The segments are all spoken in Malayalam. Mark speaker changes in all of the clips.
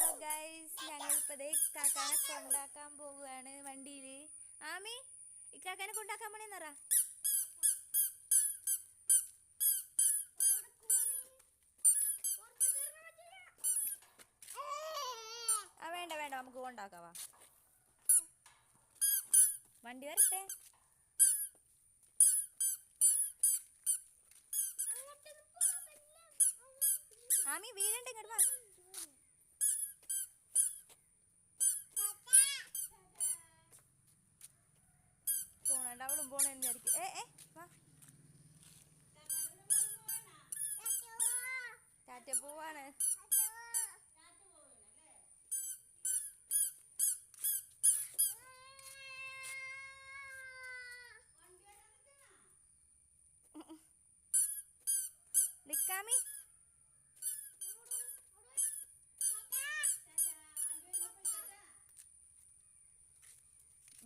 Speaker 1: ഹലോ ഗൈസ് ദേ ഇക്കാക്കാനെ കൊണ്ടാക്കാൻ പോവുകയാണ് വണ്ടിയിൽ ആമി ഇക്കാക്കാനെ കൊണ്ടാക്കാൻ പോണേന്നറ ആ വേണ്ട വേണ്ട നമുക്ക് കൊണ്ടാക്കാവാ വണ്ടി വരട്ടെ. ആമി വീഴണ്ട ഇങ്ങോട്ട് വാ. പോണണ്ട അവളും പോണെന്ന് വിചാരിക്കും. ഏ ഏ വാ. ടാറ്റ പോവാണ്. നിക്കാമി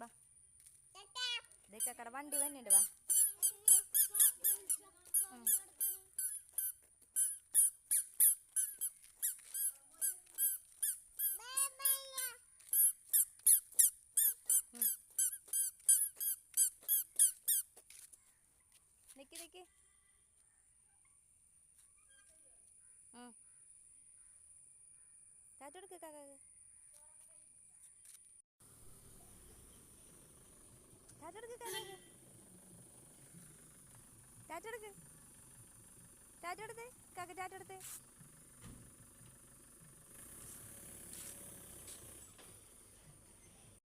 Speaker 1: വാ ഇതൊക്കെ വണ്ടി വന്നിണ്ട് വാ. നിക്ക് നിക്ക്. ടാറ്റ കാക്കാക്ക് ടാറ്റ എടുക്ക് ടാറ്റ കൊടുക്ക് ടാറ്റ കൊടുത്ത് കാക്ക ടാറ്റ